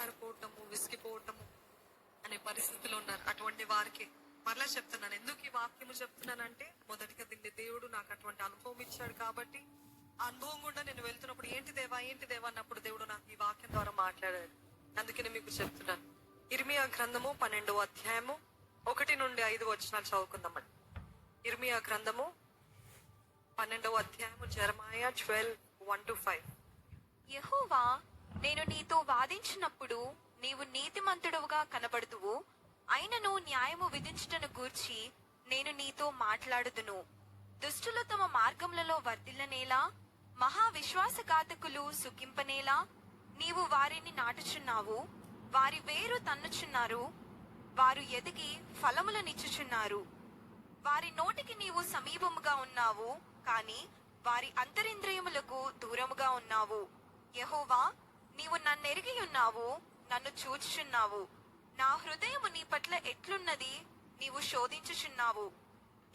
వేసారిపోవటము విసిగిపోవటము అనే పరిస్థితిలో ఉన్నారు. అటువంటి వారికి మరలా చెప్తున్నాను. ఎందుకు ఈ వాక్యము చెప్తున్నానంటే మొదటిగా దీన్ని దేవుడు నాకు అటువంటి అనుభవం ఇచ్చాడు కాబట్టి ఆ అనుభవం గుండా నేను వెళ్తున్నప్పుడు ఏంటి దేవా ఏంటి దేవా అన్నప్పుడు దేవుడు నాకు ఈ వాక్యం ద్వారా మాట్లాడాడు. అందుకని మీకు చెప్తున్నాను. ఇర్మియా గ్రంథము పన్నెండవ అధ్యాయము ఒకటి నుండి ఐదు వచనాలు చదువుకుందామండి. ఇర్మియా గ్రంథము పన్నెండవ అధ్యాయము Jeremiah twelve one two five. యెహోవా నేను నీతో వాదించినప్పుడు నీవు నీతిమంతుడవుగా కనబడుదువు. అయినను న్యాయము విధించుటను గూర్చి నేను నీతో మాట్లాడుదును. దుష్టులు తమ మార్గములలో వర్ధిల్లనేలా మహా విశ్వాసఘాతకులు సుఖింపనేలా నీవు వారిని నాటుచున్నావు. వారి వేరు తన్నుచున్నారు. వారు ఎదిగి ఫలములనిచ్చుచున్నారు. వారి నోటికి నీవు సమీపముగా ఉన్నావు కాని వారి అంతరింద్రియములకు దూరముగా ఉన్నావు. యహోవా నీవు నన్నెరిగి ఉన్నావు నన్ను చూచుచున్నావు. నా హృదయము నీ పట్ల ఎట్లున్నది నీవు శోధించుచున్నావు.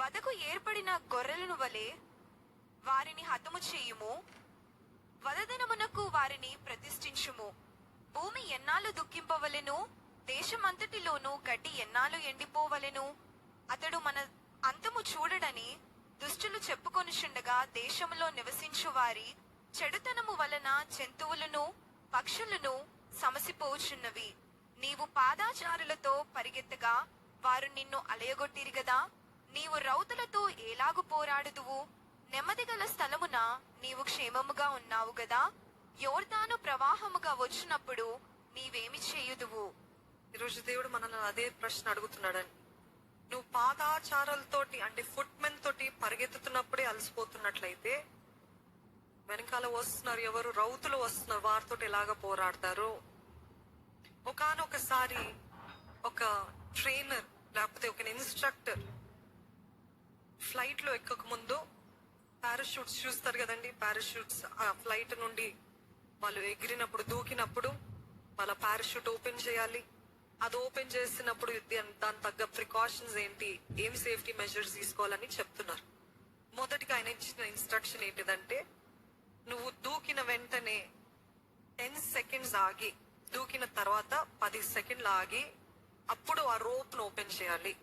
వదకు ఏర్పడిన గొర్రెలను వలె వారిని హతము చేయుము. వదదనమునకు వారిని ప్రతిష్ఠించుము. భూమి ఎన్నాళ్ళు దుఃఖింపవలెను దేశమంతటిలోనూ గడ్డి ఎన్నాళ్ళు ఎండిపోవలెను. అతడు మన అంతము చూడడని దుష్టులు చెప్పుకొనుచుండగా దేశములో నివసించు వారి చెడుతనము వలన జంతువులను పక్షులను సమసిపోచున్నవి. నీవు పాదాచారులతో పరిగెత్తగా వారు నిన్ను అలయగొట్టిరి గదా. నీవు రౌతులతో ఏలాగు పోరాడుదువు? నెమ్మదిగల స్థలమున నీవు క్షేమముగా ఉన్నావు గదా. యోర్దాను ప్రవాహముగా వచ్చినప్పుడు నీవేమి చేయుదువు? ఈరోజు దేవుడు మనల్ని అదే ప్రశ్న అడుగుతున్నాడని. నువ్వు పాదాచారాలతోటి అంటే ఫుట్మెన్ తోటి పరిగెత్తుతున్నప్పుడే అలసిపోతున్నట్లయితే వెనకాల వస్తున్నారు ఎవరు? రౌతులు వస్తున్నారు వారితో ఎలాగ పోరాడతారు? ఒకానొకసారి ఒక ట్రైనర్ లేకపోతే ఒక ఇన్స్ట్రక్టర్ ఫ్లైట్లో ఎక్కక ముందు పారాషూట్స్ చూస్తారు కదండి. పారాషూట్స్ ఆ ఫ్లైట్ నుండి వాళ్ళు ఎగిరినప్పుడు దూకినప్పుడు వాళ్ళ పారాషూట్ ఓపెన్ చేయాలి. అది ఓపెన్ చేసినప్పుడు దాని తగ్గ ప్రికాషన్స్ ఏంటి? ఏం సేఫ్టీ మెజర్స్ తీసుకోవాలని చెప్తున్నారు. మొదటిగా ఆయన ఇచ్చిన ఇన్స్ట్రక్షన్ ఏంటిదంటే నువ్వు దూకిన వెంటనే టెన్ సెకండ్స్ ఆగి దూకిన తర్వాత పది సెకండ్లు ఆగి అప్పుడు ఆ రోప్ను ఓపెన్ చేయాలి.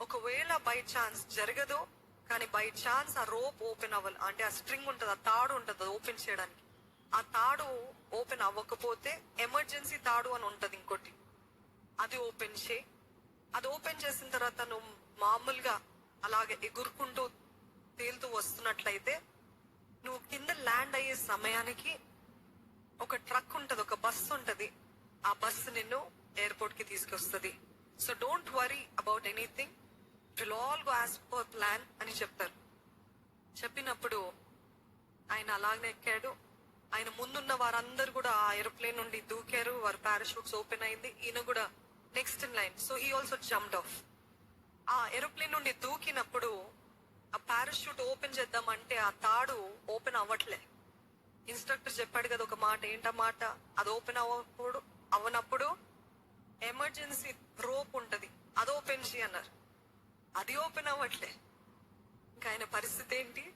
ఒకవేళ బై ఛాన్స్ జరగదు కానీ బై ఛాన్స్ ఆ రోప్ ఓపెన్ అవ్వాలి అంటే ఆ స్ట్రింగ్ ఉంటుంది ఆ తాడు ఉంటుంది అది ఓపెన్ చేయడానికి. ఆ తాడు ఓపెన్ అవ్వకపోతే ఎమర్జెన్సీ తాడు అని ఉంటుంది ఇంకోటి. అది ఓపెన్ చేయి. అది ఓపెన్ చేసిన తర్వాత నువ్వు మామూలుగా అలాగే ఎగురుకుంటూ తేలుతూ వస్తున్నట్లయితే నువ్వు కింద ల్యాండ్ అయ్యే సమయానికి ఒక ట్రక్ ఉంటది ఒక బస్సు ఉంటది. ఆ బస్సు నిన్ను ఎయిర్పోర్ట్కి తీసుకొస్తుంది. So don't worry about anything will all go as per plan అని చెప్తారు. చెప్పినప్పుడు ఆయన అలాగనే ఎక్కాడు. ఆయన ముందున్న వారందరూ కూడా ఆ ఏరోప్లేన్ నుండి దూకారు. వారి పారాషూట్స్ ఓపెన్ అయింది. ఈయన కూడా next in line so he also jumped off ఆ ఏరోప్లేన్ నుండి దూకినప్పుడు ఆ పారాషూట్ ఓపెన్ చేద్దామంటే ఆ తాడు ఓపెన్ అవ్వట్లే. ఇన్స్ట్రక్టర్ చెప్పాడు కదా ఒక మాట ఏంట మాట? అది ఓపెన్ అవ్వప్పుడు అవ్వనప్పుడు ఎమర్జెన్సీ రోప్ ఉంటది అది ఓపెన్ చేయి అన్నారు. అది ఓపెన్ అవ్వట్లే. ఇంకా ఆయన పరిస్థితి ఏంటి?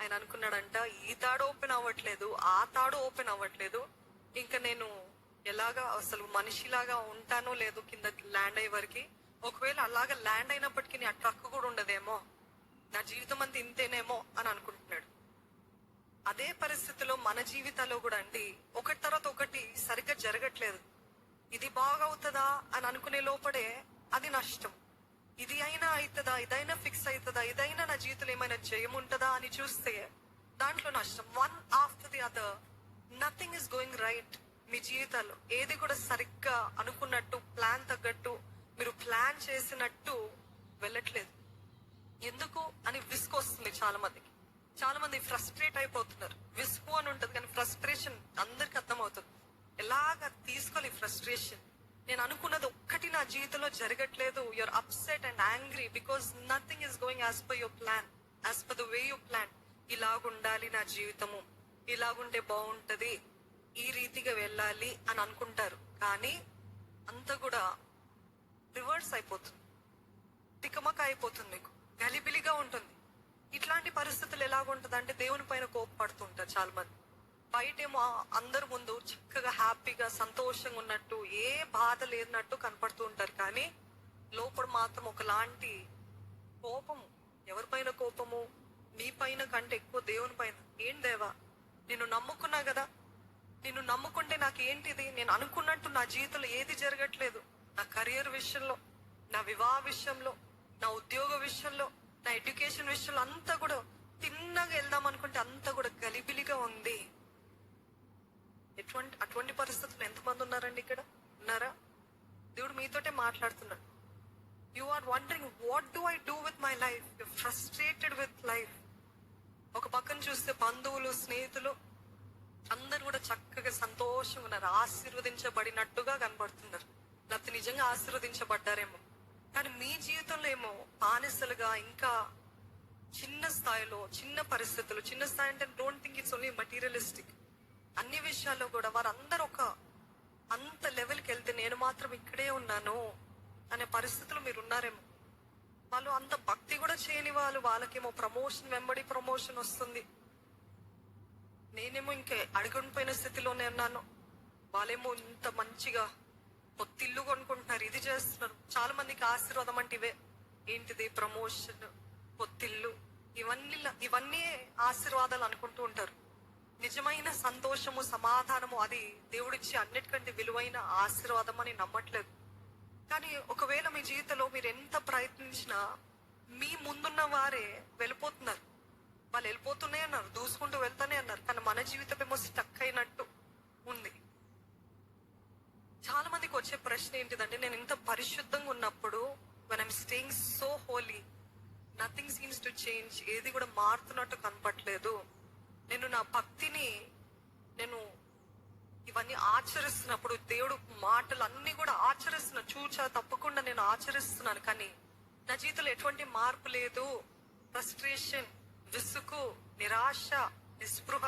ఆయన అనుకున్నాడంట ఈ తాడు ఓపెన్ అవ్వట్లేదు ఆ తాడు ఓపెన్ అవ్వట్లేదు. ఇంకా నేను ఎలాగా అసలు మనిషిలాగా ఉంటానో లేదు కింద ల్యాండ్ అయ్యే వరకు ఒకవేళ అలాగా ల్యాండ్ అయినప్పటికీ ఆ ట్రక్ కూడా ఉండదేమో. నా జీవితం అంతా ఇంతేనేమో అని అనుకుంటున్నాడు. అదే పరిస్థితిలో మన జీవితాల్లో కూడా అండి ఒకటి తర్వాత ఒకటి సరిగ్గా జరగట్లేదు. ఇది బాగవుతుందా అని అనుకునే లోపడే అది నష్టం. ఇది అయినా అవుతుందా ఇదైనా ఫిక్స్ అవుతుందా ఇదైనా నా జీవితంలో ఏమైనా జయం ఉంటుందా అని చూస్తే దాంట్లో నష్టం. One after the other nothing is going right మీ జీవితాల్లో ఏది కూడా సరిగ్గా అనుకున్నట్టు ప్లాన్ తగ్గట్టు మీరు ప్లాన్ చేసినట్టు వెళ్ళట్లేదు. ఎందుకు అని విసుగు వస్తుంది చాలా మందికి చాలా మంది ఫ్రస్ట్రేట్ అయిపోతున్నారు. విసుగు అని ఉంటుంది కానీ ఫ్రస్ట్రేషన్ అందరికి అర్థమవుతుంది. ఎలాగ తీసుకోవాలి ఫ్రస్ట్రేషన్ నేను అనుకున్నది ఒక్కటి నా జీవితంలో జరగట్లేదు. Your upset and angry because nothing is going as per your plan as per the way you plan ఇలాగుండాలి నా జీవితము. ఇలాగుంటే బాగుంటది. ఈ రీతిగా వెళ్ళాలి అని అనుకుంటారు. కానీ అంత కూడా రివర్స్ అయిపోతుంది. తికమక అయిపోతుంది మీకు. గలిబిలిగా ఉంటుంది. ఇట్లాంటి పరిస్థితులు ఎలాగుంటుంది అంటే దేవుని పైన కోపపడుతుంటారు చాలా మంది బయటేమో అందరి ముందు చక్కగా హ్యాపీగా సంతోషంగా ఉన్నట్టు ఏ బాధ లేనట్టు కనపడుతూ ఉంటారు. కానీ లోపల మాత్రం ఒకలాంటి కోపము ఎవరిపైన కోపము? నీ పైన కంటే ఎక్కువ దేవుని పైన. ఏం దేవా? నిన్ను నమ్ముకున్నా కదా? నిన్ను నమ్ముకుంటే నాకు ఏంటిది నేను అనుకున్నట్టు నా జీవితంలో ఏది జరగట్లేదు. నా కెరియర్ విషయంలో నా వివాహ విషయంలో నా ఉద్యోగ విషయంలో నా ఎడ్యుకేషన్ విషయంలో అంతా కూడా తిన్నగా వెళ్దాం అనుకుంటే అంతా కూడా గలిబిలిగా ఉంది. ఎటువంటి అటువంటి పరిస్థితులు ఎంతమంది ఉన్నారండి ఇక్కడ? ఉన్నారా? దేవుడు మీతోటే మాట్లాడుతున్నాడు. You are wondering what do I do with my life frustrated with life ఒక పక్కన చూస్తే బంధువులు స్నేహితులు అందరు కూడా చక్కగా సంతోషంగా ఉన్నారు. ఆశీర్వదించబడినట్టుగా కనబడుతున్నారు. లేకపోతే నిజంగా ఆశీర్వదించబడ్డారేమో. కానీ మీ జీవితంలో ఏమో బానిసలుగా ఇంకా చిన్న స్థాయిలో చిన్న పరిస్థితులు చిన్న స్థాయి అంటే don't think it's only materialistic అన్ని విషయాల్లో కూడా వారందరూ ఒక అంత లెవెల్కి వెళ్తే నేను మాత్రం ఇక్కడే ఉన్నాను అనే పరిస్థితులు మీరు ఉన్నారేమో వాళ్ళు అంత భక్తి కూడా చేయని వాళ్ళు వాళ్ళకేమో ప్రమోషన్ వెంబడి ప్రమోషన్ వస్తుంది. నేనేమో ఇంకా అడుగునిపోయిన స్థితిలోనే ఉన్నాను. వాళ్ళేమో ఇంత మంచిగా పొత్తిల్లు కొనుక్కుంటున్నారు. ఇది చేస్తున్నారు. చాలా మందికి ఆశీర్వాదం అంటే ఇవే. ఏంటిది? ప్రమోషన్ పొత్తిల్లు. ఇవన్నీ ఇవన్నీ ఆశీర్వాదాలు అనుకుంటూ ఉంటారు. నిజమైన సంతోషము సమాధానము అది దేవుడిచ్చే అన్నిటికంటే విలువైన ఆశీర్వాదం అని నమ్మట్లేదు. కానీ ఒకవేళ మీ జీవితంలో మీరు ఎంత ప్రయత్నించినా మీ ముందున్న వారే వెళ్ళిపోతున్నారు. వాళ్ళు వెళ్ళిపోతూనే అన్నారు. దూసుకుంటూ వెళ్తానే అన్నారు. కానీ మన జీవితం ఏమో స్టక్ అయినట్టు ఉంది. చాలా మందికి వచ్చే ప్రశ్న ఏంటిదంటే నేను ఇంత పరిశుద్ధంగా ఉన్నప్పుడు when I'm staying so holy nothing seems to change ఏది కూడా మారుతున్నట్టు కనపట్లేదు నేను నా భక్తిని నేను ఇవన్నీ ఆచరిస్తున్నప్పుడు దేవుడు మాటలు అన్ని కూడా ఆచరిస్తున్నా చూచా తప్పకుండా నేను ఆచరిస్తున్నాను. కానీ నా జీవితంలో ఎటువంటి మార్పు లేదు. ఫ్రస్ట్రేషన్ విసుగు నిరాశ నిస్పృహ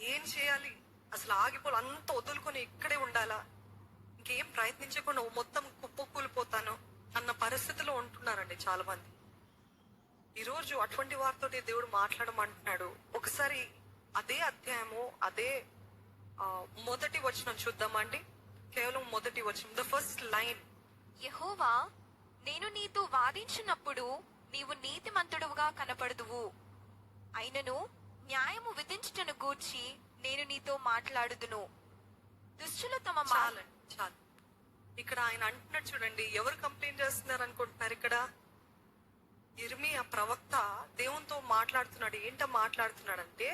ఏం చేయాలి? అసలు ఆగిపోలు అంత వదులుకొని ఇక్కడే ఉండాలా? ఇంకేం ప్రయత్నించకుండా మొత్తం కుప్పకూలిపోతాను అన్న పరిస్థితిలో ఉంటున్నారండి చాలా మంది ఈ రోజు అటువంటి వారితో దేవుడు మాట్లాడమంటున్నాడు. ఒకసారి అదే అధ్యాయము అదే మొదటి వచనం చూద్దామండి. కేవలం మొదటి వచనం ద ఫస్ట్ లైన్ యెహోవా నేను నీతో వాదించినప్పుడు నీవు నీతిమంతుడుగా కనపడదువు. అయినను న్యాయము విధించుటను గూర్చి నేను నీతో మాట్లాడుదును. దుష్టులు తమ మా- చాలండి. చాలు ఇక్కడ ఆయన అంటున్నాడు చూడండి ఎవరు కంప్లైంట్ చేస్తున్నారు అనుకుంటున్నారు ఇక్కడ? ఇర్మి ఆ ప్రవక్త దేవునితో మాట్లాడుతున్నాడు. ఏంటో మాట్లాడుతున్నాడంటే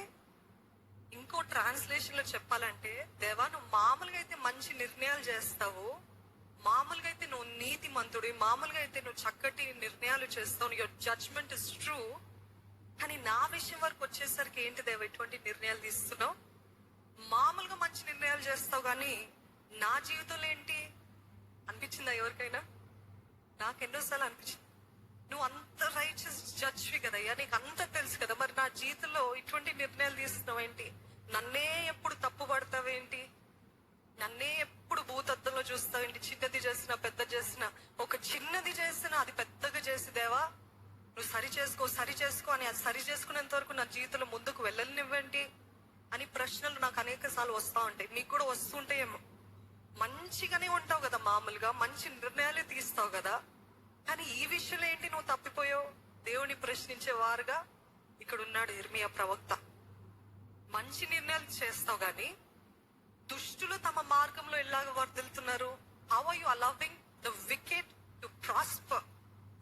ఇంకో ట్రాన్స్లేషన్లో చెప్పాలంటే దేవా నువ్వు మామూలుగా అయితే మంచి నిర్ణయాలు చేస్తావు. మామూలుగా అయితే నువ్వు నీతి మంతుడి మామూలుగా అయితే నువ్వు చక్కటి నిర్ణయాలు చేస్తావు. యువర్ జడ్జ్మెంట్ ఇస్ ట్రూ కానీ నా విషయం వరకు వచ్చేసరికి ఏంటి దేవ ఎటువంటి నిర్ణయాలు తీస్తున్నావు? మామూలుగా మంచి నిర్ణయాలు చేస్తావు కానీ నా జీవితంలో ఏంటి అనిపించిందా ఎవరికైనా? నాకు ఎన్నోసార్లు అనిపించింది. నువ్వు అంత రైచస్ జడ్జ్వి కదయ్యా నీకు అంత తెలుసు కదా మరి నా జీవితంలో ఇటువంటి నిర్ణయాలు తీసుకున్నావు ఏంటి? నన్నే ఎప్పుడు తప్పు పడతావేంటి నన్నే ఎప్పుడు భూతత్వంలో చూస్తావేంటి చిన్నది చేసినా పెద్ద చేసినా ఒక చిన్నది చేసినా అది పెద్దగా చేసిదేవా నువ్వు సరి చేసుకో సరి చేసుకో అని అది సరి చేసుకునేంత వరకు నా జీవితంలో ముందుకు వెళ్ళనివ్వండి అని ప్రశ్నలు నాకు అనేక సార్లు వస్తూ ఉంటాయి. నీకు కూడా వస్తుంటాయేమో మంచిగానే ఉంటావు కదా మామూలుగా మంచి నిర్ణయాలే తీస్తావు కదా. కానీ ఈ విషయంలో ఏంటి నువ్వు తప్పిపోయావు? దేవుని ప్రశ్నించే వారుగా ఇక్కడ ఉన్నాడు ఇర్మియా ప్రవక్త. మంచి నిర్ణయాలు చేస్తావు గాని దుష్టులు తమ మార్గంలో ఎలాగ వర్దిలుతున్నారు how are you allowing the wicked to prosper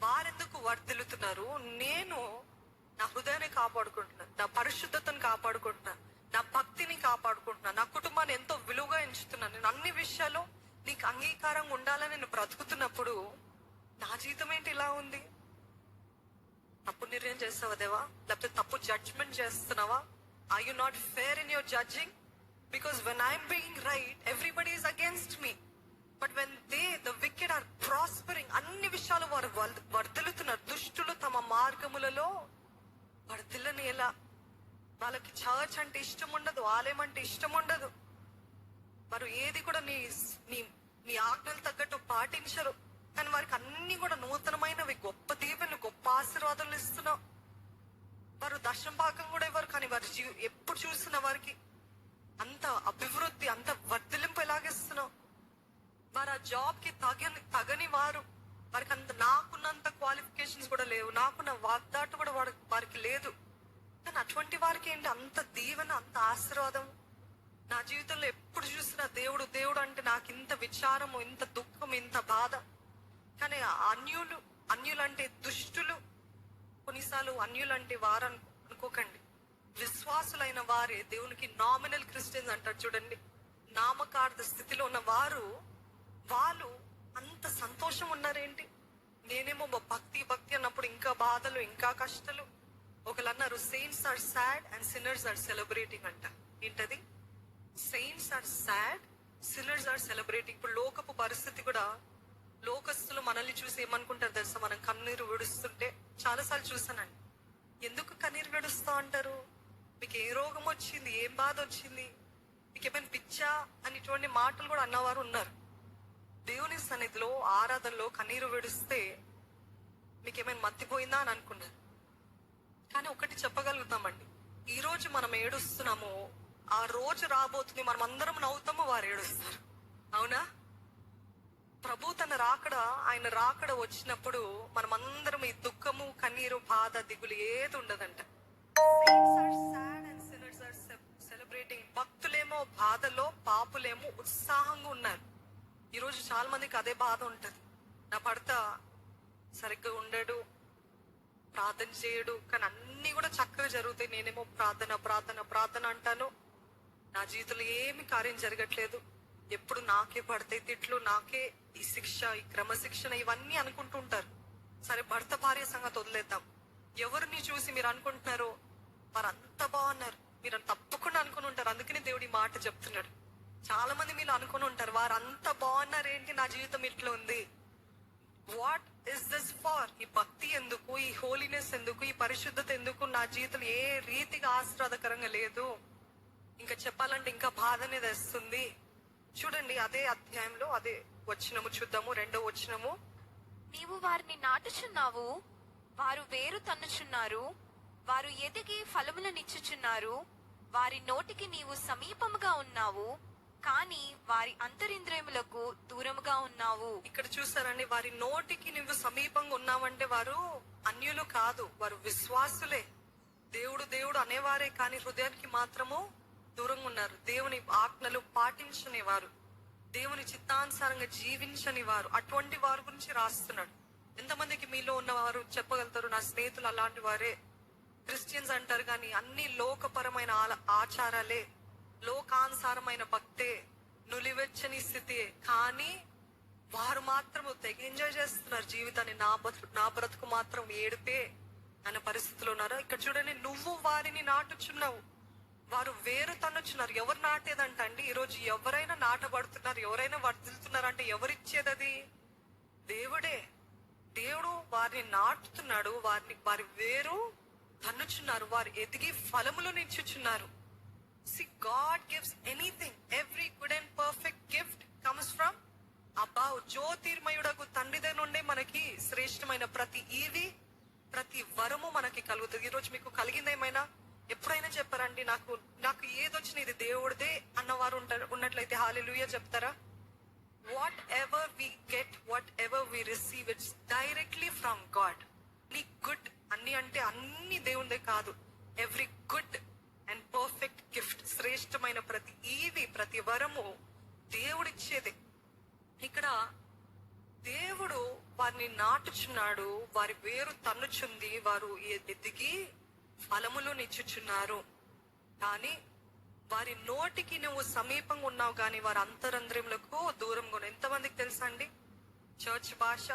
వారెందుకు వర్దిలుతున్నారు నేను నా హృదయాన్ని కాపాడుకుంటున్నాను నా పరిశుద్ధతను కాపాడుకుంటున్నాను. నా భక్తిని కాపాడుకుంటున్నాను నా కుటుంబాన్ని ఎంతో విలువగా ఎంచుతున్నాను నేను అన్ని విషయాల్లో నీకు అంగీకారంగా ఉండాలని నేను బ్రతుకుతున్నప్పుడు నా జీవితం ఏంటి ఇలా ఉంది? తప్పు నిర్ణయం చేస్తావా దేవా? లేకపోతే తప్పు జడ్జ్మెంట్ చేస్తున్నావా? I you not fair in your judging because when I'm being right everybody is against me but when they the wicked are prospering అన్ని విషయాలు వారు వర్దలుతున్నారు దుష్టులు తమ మార్గములలో వర్ధిల్లని ఎలా వాళ్ళకి చర్చ్ అంటే ఇష్టం ఉండదు ఆలయం అంటే ఇష్టం ఉండదు వారు ఏది కూడా నీ నీ నీ ఆజ్ఞలు తగ్గట్టు పాటించరు. కానీ వారికి అన్ని కూడా నూతనమైనవి గొప్ప దీవెనలు గొప్ప ఆశీర్వాదాలు ఇస్తున్నావు వారు దశం భాగం కూడా ఇవ్వరు కానీ వారి జీవి ఎప్పుడు చూసిన వారికి అంత అభివృద్ధి అంత వర్ధలింపు ఎలా జాబ్కి తగని తగని వారు. వారికి అంత నాకున్నంత క్వాలిఫికేషన్స్ కూడా లేవు నాకున్న వాగ్దాటు కూడా వారికి లేదు. కానీ అటువంటి వారికి ఏంటి అంత దీవెన అంత ఆశీర్వాదం? నా జీవితంలో ఎప్పుడు చూసినా దేవుడు దేవుడు అంటే నాకు ఇంత విచారము ఇంత దుఃఖం ఇంత బాధ. కానీ అన్యులు అన్యులంటే దుష్టులు. కొన్నిసార్లు అన్యులంటే వారు అనుకోకండి. విశ్వాసులైన వారే దేవునికి నామినల్ క్రిస్టియన్స్ అంటారు చూడండి. నామకార్థ స్థితిలో ఉన్న వారు వాళ్ళు అంత సంతోషం ఉన్నారేంటి? నేనేమో భక్తి భక్తి అన్నప్పుడు ఇంకా బాధలు ఇంకా కష్టాలు. ఒకళ్ళు అన్నారు saints are sad and sinners are celebrating అంట. ఏంటది? Saints are sad sinners are celebrating ఇప్పుడు లోకపు పరిస్థితి కూడా లోకస్తులు మనల్ని చూసి ఏమనుకుంటారు తెలుసా? మనం కన్నీరు విడుస్తుంటే చాలాసార్లు చూసానండి ఎందుకు కన్నీరు విడుస్తా అంటారు? మీకు ఏ రోగం వచ్చింది? ఏం బాధ వచ్చింది? మీకు ఏమైనా పిచ్చా? అని ఇటువంటి మాటలు కూడా అన్నవారు ఉన్నారు. దేవుని సన్నిధిలో ఆరాధనలో కన్నీరు విడిస్తే మీకు ఏమైనా మత్తిపోయిందా అని అనుకున్నారు. కానీ ఒకటి చెప్పగలుగుతామండి. ఈ రోజు మనం ఏడుస్తున్నాము ఆ రోజు రాబోతుంది మనం అందరం నవ్వుతాము వారు ఏడుస్తారు. అవునా? ప్రభు తన రాకడ ఆయన రాకడ వచ్చినప్పుడు మనం అందరం ఈ దుఃఖము కన్నీరు బాధ దిగులు ఏది ఉండదంట. సెలబ్రేటింగ్ భక్తులేమో బాధలో పాపులేమో ఉత్సాహంగా ఉన్నారు. ఈ రోజు చాలా మందికి అదే బాధ ఉంటది. నా భర్త సరిగ్గా ఉండడు ప్రార్థన చేయడు కానీ అన్ని కూడా చక్కగా జరుగుతాయి. నేనేమో ప్రార్థన ప్రార్థన ప్రార్థన అంటాను. నా జీవితంలో ఏమి కార్యం జరగట్లేదు. ఎప్పుడు నాకే పడతాయి తిట్లు నాకే ఈ శిక్ష ఈ క్రమశిక్షణ ఇవన్నీ అనుకుంటూ ఉంటారు. సరే భర్త భార్య సంగతి వదిలేద్దాం. ఎవరిని చూసి మీరు అనుకుంటున్నారో వారు అంత బాగున్నారు. మీరు తప్పకుండా అనుకుని ఉంటారు. అందుకని దేవుడు ఈ మాట చెప్తున్నాడు. చాలా మంది మీరు అనుకుని ఉంటారు వారు అంత బాగున్నారు ఏంటి నా జీవితం ఇట్లా ఉంది. వాట్ ఇస్ దిస్ ఫార్ ఈ భక్తి ఎందుకు? ఈ హోలీనెస్ ఎందుకు? ఈ పరిశుద్ధత ఎందుకు? నా జీవితం ఏ రీతిగా ఆశీర్వాదకరంగా లేదు. ఇంకా చెప్పాలంటే ఇంకా బాధనే తెస్తుంది చూడండి అదే అధ్యాయంలో అదే వచ్చినము చూద్దాము రెండో వచ్చినము నీవు వారిని నాటుచున్నావు వారు వేరు తన్నుచున్నారు వారు ఎదిగి ఫలములనిచ్చుచున్నారు వారి నోటికి నీవు సమీపముగా ఉన్నావు కానీ వారి అంతరింద్రియములకు దూరముగా ఉన్నావు. ఇక్కడ చూస్తారండి వారి నోటికి నువ్వు సమీపంగా ఉన్నావంటే వారు అన్యులు కాదు వారు విశ్వాసులే. దేవుడు దేవుడు అనేవారే కానీ హృదయానికి మాత్రము దూరంగా ఉన్నారు. దేవుని ఆజ్ఞలు పాటించని వారు దేవుని చిత్తానుసారంగా జీవించని వారు అటువంటి వారి గురించి రాస్తున్నాడు. ఎంతమందికి మీలో ఉన్నవారు చెప్పగలుగుతారు నా స్నేహితులు అలాంటి వారే. క్రిస్టియన్స్ అంటారు కానీ అన్ని లోకపరమైన ఆచారాలే. లోకానుసారమైన భక్తే నులివెచ్చని స్థితి కానీ వారు మాత్రం తెగ ఎంజాయ్ చేస్తున్నారు జీవితాన్ని. నా బతుకు నా బ్రతుకు మాత్రం ఏడిపే అనే పరిస్థితిలో ఉన్నారు. ఇక్కడ చూడండి నువ్వు వారిని నాటుచున్నావు. వారు వేరు తన్నుచున్నారు. ఎవరు నాటేదంట అండి ఈరోజు ఎవరైనా నాటబడుతున్నారు ఎవరైనా వర్ధిల్తున్నారు అంటే ఎవరిచ్చేది అది దేవుడే. దేవుడు వారిని నాటుతున్నాడు వారిని వారి వేరు తన్నుచున్నారు వారు ఎదిగి ఫలములు నిచ్చుచున్నారు see God gives anything every good and perfect gift comes from above. జ్యోతిర్మయుడకు తండ్రి దగ్గర నుండి మనకి శ్రేష్టమైన ప్రతి ఈవి ప్రతి వరము మనకి కలుగుతుంది ఈరోజు మీకు కలిగింది ఏమైనా ఎప్పుడైనా చెప్పారండి నాకు నాకు ఏదొచ్చిన ఇది దేవుడిదే అన్నవారు ఉంటారు ఉన్నట్లయితే హాలిలుయ చెప్తారా whatever we get whatever we receive it's directly from God నీ గుడ్ అన్ని అంటే అన్ని దేవుందే కాదు. Every good and perfect gift శ్రేష్టమైన ప్రతి ఈవి ప్రతి వరము దేవుడిచ్చేదే. ఇక్కడ దేవుడు వారిని నాటుచున్నాడు వారి వేరు తన్నుచుంది వారు ఎదిగి ఫలములు నిచ్చుచున్నారు. కానీ వారి నోటికి నువ్వు సమీపంగా ఉన్నావు కానీ వారి అంతరంధ్రములకు దూరంగా ఉన్నావు. ఎంతమందికి తెలుసా అండి? చర్చ్ భాష?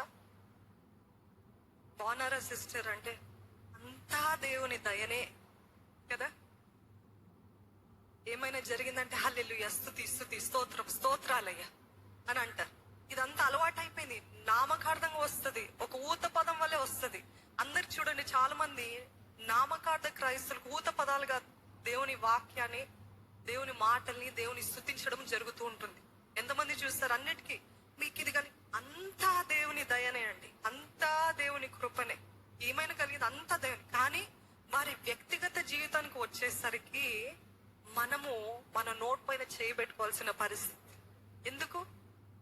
బాగున్నారా సిస్టర్ అంటే అంతా దేవుని దయనే కదా? ఏమైనా జరిగిందంటే హల్లెలు స్తుతి స్థుతి స్తోత్రం స్తోత్రాలయ్యా అని అంటారు. ఇదంతా అలవాటైపోయింది. నామకార్థంగా వస్తుంది. ఒక ఊత పదం వల్లే వస్తుంది. అందరు చూడండి చాలా మంది నామకార్థ క్రైస్తులకు ఊత పదాలుగా దేవుని వాక్యాన్ని దేవుని మాటల్ని దేవుని స్తుతించడం జరుగుతూ ఉంటుంది. ఎంతమంది చూస్తారు? అన్నిటికీ మీకు ఇది కానీ అంతా దేవుని దయనే అండి. అంతా దేవుని కృపనే. ఏమైనా కలిగింది అంతా దేవుని. కానీ వారి వ్యక్తిగత జీవితానికి వచ్చేసరికి మనము మన నోట్ పైన చేయబెట్టుకోవాల్సిన పరిస్థితి. ఎందుకు?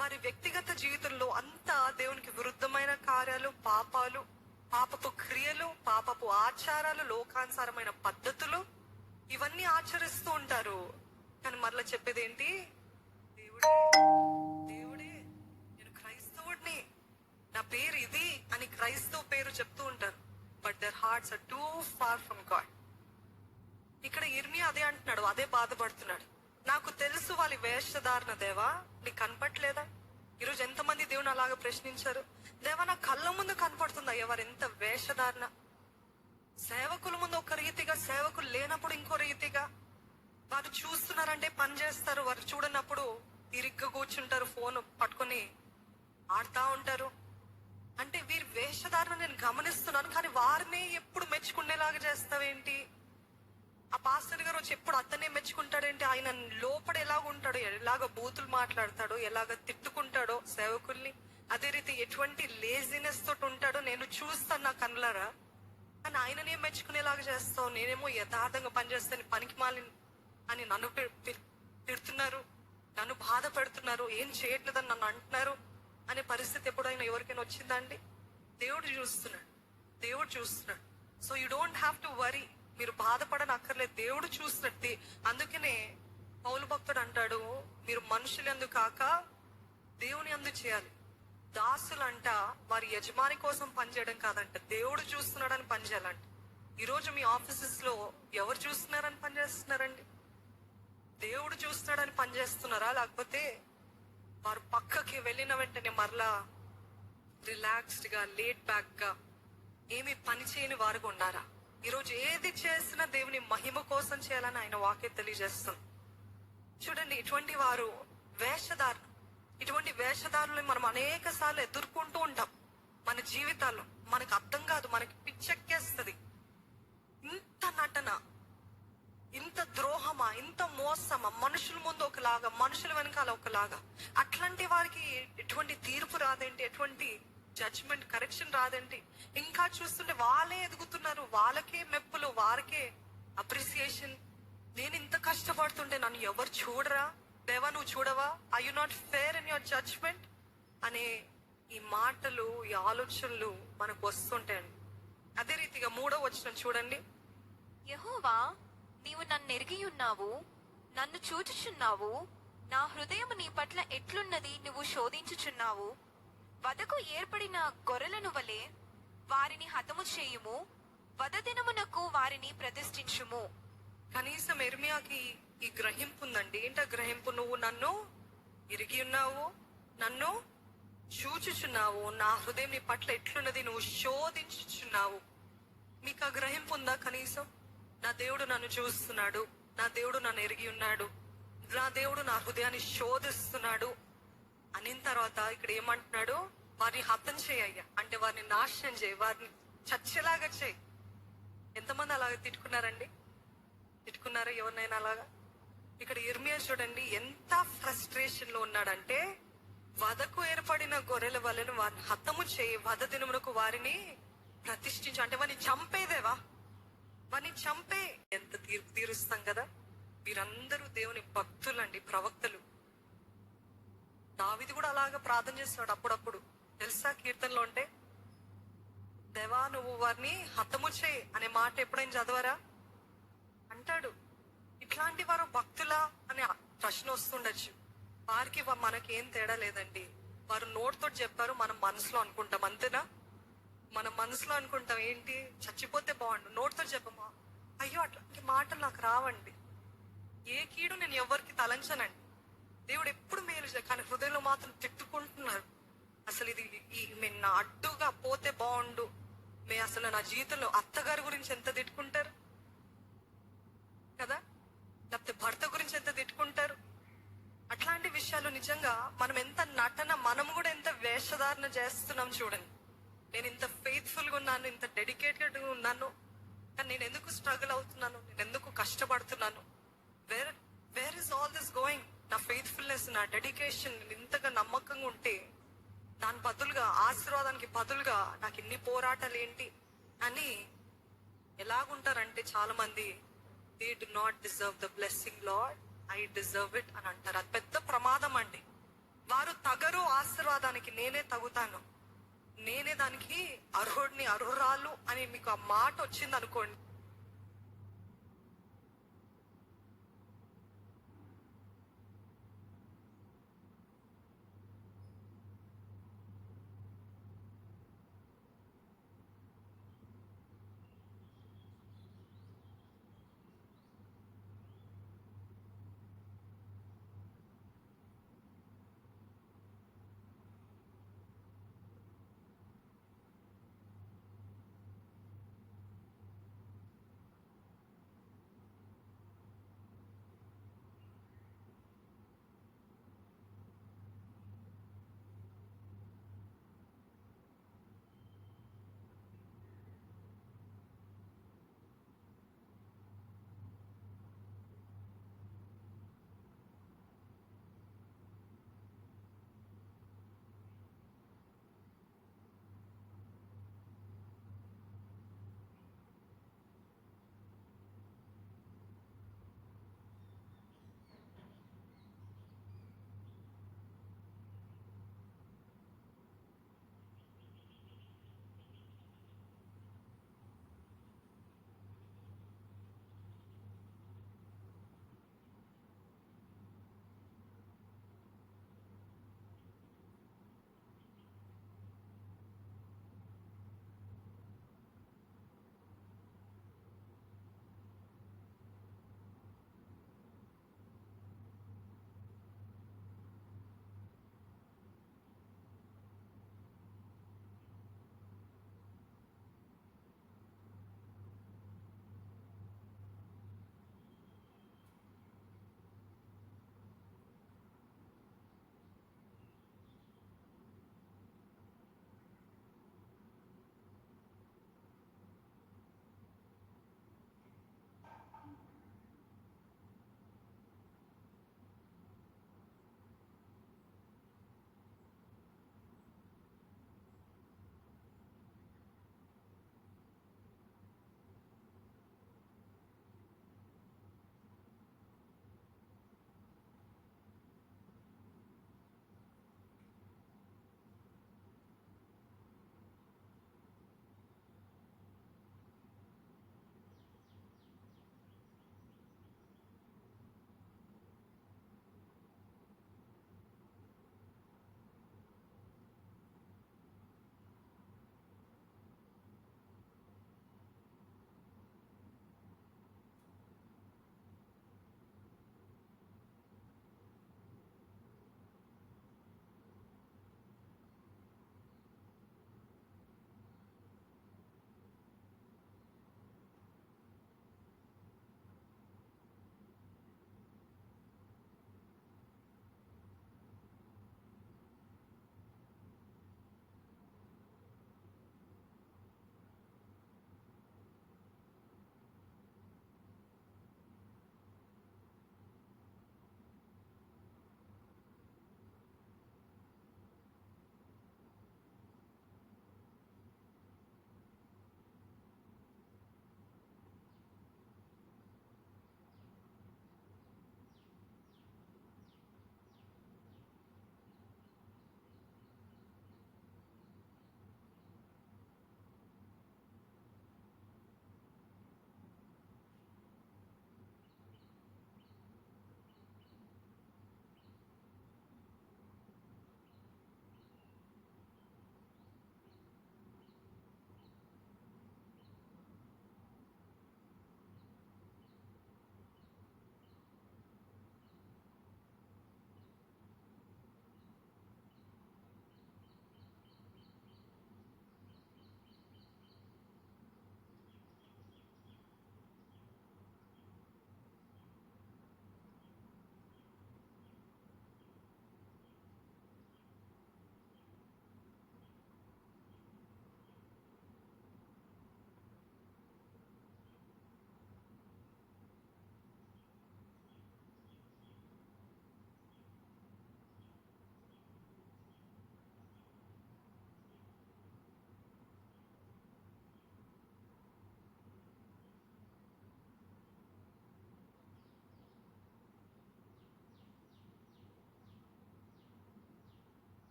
వారి వ్యక్తిగత జీవితంలో అంతా దేవునికి విరుద్ధమైన కార్యాలు పాపాలు పాపపు క్రియలు పాపపు ఆచారాలు లోకానుసారమైన పద్ధతులు ఇవన్నీ ఆచరిస్తూ ఉంటారు. కానీ మరలా చెప్పేది ఏంటి దేవుడే దేవుడే నేను క్రైస్తవుడిని. నా పేరు ఇది అని క్రైస్తవ పేరు చెప్తూ ఉంటారు. But their hearts are too far from God ఇక్కడ ఇర్మియా అదే అంటున్నాడు అదే బాధపడుతున్నాడు. నాకు తెలుసు వాళ్ళ వేషధారణ దేవా నీకు కనపట్లేదా? ఈరోజు ఎంతమంది దేవుని అలాగ ప్రశ్నించారు? దేవా నా కళ్ళ ముందు కనపడుతుంది? ఎవరు ఎంత వేషధారణ? సేవకుల ముందు ఒక రీతిగా సేవకులు లేనప్పుడు ఇంకో రీతిగా. వారు చూస్తున్నారంటే పని చేస్తారు వారు చూడనప్పుడు తిరిగ్గా కూర్చుంటారు ఫోన్ పట్టుకొని ఆడుతా ఉంటారు. అంటే వీరి వేషధారణ నేను గమనిస్తున్నాను కానీ వారిని ఎప్పుడు మెచ్చుకునేలాగా చేస్తావేంటి? ఆ పాస్టర్ గారు వచ్చి ఎప్పుడు అతనే మెచ్చుకుంటాడంటే? ఆయన లోపల ఎలాగ ఉంటాడో ఎలాగ బూతులు మాట్లాడతాడో ఎలాగ తిట్టుకుంటాడో సేవకుల్ని అదే రీతి ఎటువంటి లేజినెస్ తోటి ఉంటాడో నేను చూస్తాను నా కనులారా కానీ ఆయననే మెచ్చుకునేలాగా చేస్తావు నేనేమో యథార్థంగా పనిచేస్తాను పనికి మాలి అని నన్ను తిడుతున్నారు నన్ను బాధ పెడుతున్నారు ఏం చేయట్లేదని నన్ను అంటున్నారు అనే పరిస్థితి ఎప్పుడైనా ఎవరికైనా వచ్చిందండి దేవుడు చూస్తున్నాడు దేవుడు చూస్తున్నాడు. So you don't have to worry మీరు బాధపడని అక్కర్లేదు దేవుడు చూసినట్టు. అందుకనే పౌలు భక్తుడు అంటాడు మీరు మనుషులందు కాక దేవుని అందు చేయాలి. దాసులంట వారి యజమాని కోసం పనిచేయడం కాదంట. దేవుడు చూస్తున్నాడని పనిచేయాలంట ఈరోజు మీ ఆఫీసెస్లో ఎవరు చూస్తున్నారని పనిచేస్తున్నారండి దేవుడు చూస్తున్నాడని పనిచేస్తున్నారా లేకపోతే వారు పక్కకి వెళ్ళిన వెంటనే మరలా రిలాక్స్డ్గా లేట్ బ్యాక్గా ఏమీ ఏమి పని చేయని వారుగా ఉన్నారా? ఈరోజు ఏది చేసినా దేవుని మహిమ కోసం చేయాలని ఆయన వాక్యం తెలియజేస్తుంది. చూడండి ఇటువంటి వారు వేషధారణ ఇటువంటి వేషధారులను మనం అనేక సార్లు ఎదుర్కొంటూ ఉంటాం. మన జీవితాల్లో మనకు అర్థం కాదు మనకి పిచ్చెక్కేస్తుంది. ఇంత నటన ఇంత ద్రోహమా ఇంత మోసమా మనుషుల ముందు ఒకలాగా మనుషుల వెనకాల ఒకలాగా అట్లాంటి వారికి ఎటువంటి తీర్పు రాదేంటి? ఎటువంటి జడ్జ్మెంట్ కరెక్షన్ రాదండి. ఇంకా చూస్తుంటే వాళ్ళే ఎదుగుతున్నారు. వాళ్ళకే మెప్పులు వారికే అప్రిసియేషన్ నేను ఇంత కష్టపడుతుంటే నన్ను ఎవరు చూడరా? దేవా నువ్వు చూడవా? I you not fair in your judgement అనే ఈ మాటలు ఈ ఆలోచనలు మనకు వస్తుంటాయండి అదే రీతిగా మూడో వచ్చిన చూడండి. యహోవా నీవు నన్ను ఎరిగి ఉన్నావు నన్ను చూచుచున్నావు నా హృదయం నీ పట్ల ఎట్లున్నది నువ్వు శోధించుచున్నావు? వదకు ఏర్పడిన గొర్రెలను వలె వారిని హతము చేయుము వదదినమునకు వారిని ప్రతిష్ఠించుము. కనీసం ఎర్మియాకి ఈ గ్రహింపు ఉందండి ఏంట గ్రహింపు? నువ్వు నన్ను ఇరిగి ఉన్నావు నన్ను చూచుచున్నావు నా హృదయం నీ పట్ల ఎట్లున్నది నువ్వు శోధించుచున్నావు. మీకు ఆ గ్రహింపు ఉందా కనీసం? నా దేవుడు నన్ను చూస్తున్నాడు నా దేవుడు నన్ను ఎరిగి ఉన్నాడు నా దేవుడు నా హృదయాన్ని శోధిస్తున్నాడు. అనిన తర్వాత ఇక్కడ ఏమంటున్నాడు? వారిని హతం చేయయ్యా అంటే వారిని నాశనం చేయి. వారిని చచ్చేలాగా చేయి. ఎంతమంది అలాగ తిట్టుకున్నారండి? తిట్టుకున్నారా ఎవరినైనా అలాగా? ఇక్కడ ఇర్మియా చూడండి ఎంత ఫ్రస్ట్రేషన్లో ఉన్నాడంటే వధకు ఏర్పడిన గొర్రెల వలన వారిని హతము చేయి. వధ దినమునకు వారిని ప్రతిష్ఠించు. అంటే వారిని చంపేదేవా? వారిని చంపే. ఎంత తీర్పు తీరుస్తాం కదా? వీరందరూ దేవుని భక్తులండి ప్రవక్తలు. దావిది కూడా అలాగా ప్రార్థన చేస్తున్నాడు అప్పుడప్పుడు. తెలుసా కీర్తనలో ఉంటే దేవా నువ్వు వారిని హతము చేయి అనే మాట ఎప్పుడైనా చదవరా? అంటాడు. ఇట్లాంటి వారు భక్తులా అనే ప్రశ్న వస్తుండొచ్చు. వారికి మనకేం తేడా లేదండి. వారు నోటితో చెప్పారు మనం మనసులో అనుకుంటాం. అంతేనా? మనం మనసులో అనుకుంటాం. ఏంటి? చచ్చిపోతే బాగుండు. నోటితో చెప్పమా? అయ్యో అట్లాంటి మాటలు నాకు రావండి. ఏ కీడు నేను ఎవరికి తలంచనండి. దేవుడు ఎప్పుడు మేలు కానీ హృదయంలో మాత్రం తిట్టుకుంటున్నారు. అసలు ఇది ఈ మేము నా అడ్డుగా పోతే బాగుండు. మే అసలు నా జీవితంలో అత్తగారి గురించి ఎంత తిట్టుకుంటారు? కదా? లేకపోతే భర్త గురించి ఎంత తిట్టుకుంటారు? అట్లాంటి విషయాలు నిజంగా మనం ఎంత నటన మనం కూడా ఎంత వేషధారణ చేస్తున్నాం చూడండి. నేను ఇంత ఫెయిత్ఫుల్గా ఉన్నాను ఇంత డెడికేటెడ్గా ఉన్నాను. కానీ నేను ఎందుకు స్ట్రగుల్ అవుతున్నాను? నేను ఎందుకు కష్టపడుతున్నాను? Where where is all this going నా ఫెయిత్ఫుల్నెస్ నా డెడికేషన్ ఇంతగా నమ్మకంగా ఉంటే దాని బదులుగా ఆశీర్వాదానికి బదులుగా నాకు ఇన్ని పోరాటాలు ఏంటి అని ఎలాగుంటారంటే చాలా మంది they do not deserve the blessing Lord I deserve it అని అంటారు. అది పెద్ద ప్రమాదం అండి. వారు తగరు ఆశీర్వాదానికి నేనే తగుతాను. నేనే దానికి అర్హుడిని అర్హురాలు అని మీకు ఆ మాట వచ్చింది అనుకోండి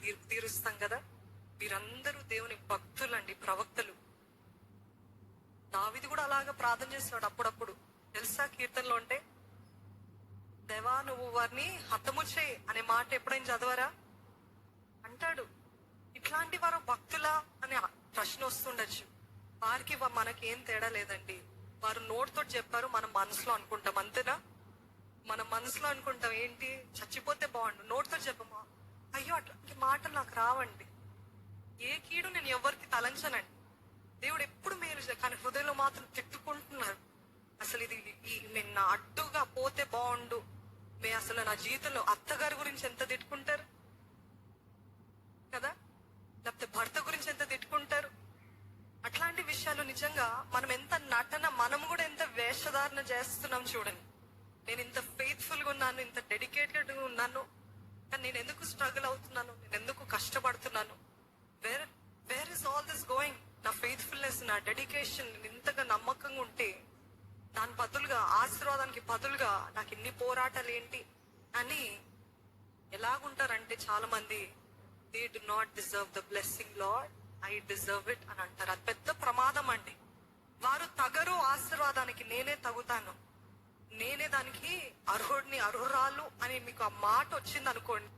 తీర్పు తీరుస్తాం కదా? వీరందరూ దేవుని భక్తులండి ప్రవక్తలు. దావిది కూడా అలాగా ప్రార్థన చేస్తాడు అప్పుడప్పుడు. తెలుసా కీర్తనలో ఉంటే దేవా నువ్వు వారిని హతము చేయి అనే మాట ఎప్పుడైనా చదవరా? అంటాడు. ఇట్లాంటి వారు భక్తులా అనే ప్రశ్న వస్తుండొచ్చు. వారికి మనకి ఏం తేడా లేదండి. వారు నోటితో చెప్పారు మనం మనసులో అనుకుంటాం అంతేనా? మన మనసులో అనుకుంటాం ఏంటి? చచ్చిపోతే బాగుండు. నోటితో చెప్పము. అయ్యో అట్లాంటి మాటలు నాకు రావండి. ఏ కీడు నేను ఎవరికి తలంచనండి. దేవుడు ఎప్పుడు మేలు కానీ హృదయంలో మాత్రం తిట్టుకుంటున్నారు. అసలు ఇది నిన్న నేను నా అడ్డుగా పోతే బాగుండు. మే అసలు నా జీవితంలో అత్తగారి గురించి ఎంత తిట్టుకుంటారు? కదా? లేకపోతే భర్త గురించి ఎంత తిట్టుకుంటారు? అట్లాంటి విషయాలు నిజంగా మనం ఎంత నటన మనం కూడా ఎంత వేషధారణ చేస్తున్నాం చూడండి. నేను ఇంత ఫెయిత్ఫుల్గా ఉన్నాను ఇంత డెడికేటెడ్గా ఉన్నాను. కానీ నేను ఎందుకు స్ట్రగుల్ అవుతున్నాను? నేను ఎందుకు కష్టపడుతున్నాను? Where where is all this going నా ఫెయిత్ఫుల్నెస్ నా డెడికేషన్ ఇంతగా నమ్మకంగా ఉంటే దాని బదులుగా ఆశీర్వాదానికి బదులుగా నాకు ఇన్ని పోరాటాలు ఏంటి? అని ఎలాగుంటారంటే చాలా మంది they do not deserve the blessing Lord I deserve it అని అంటారు. అది పెద్ద ప్రమాదం అండి. వారు తగరు ఆశీర్వాదానికి నేనే తగుతాను. నేనే దానికి అర్హుడిని అర్హురాలు అని మీకు ఆ మాట వచ్చింది అనుకోండి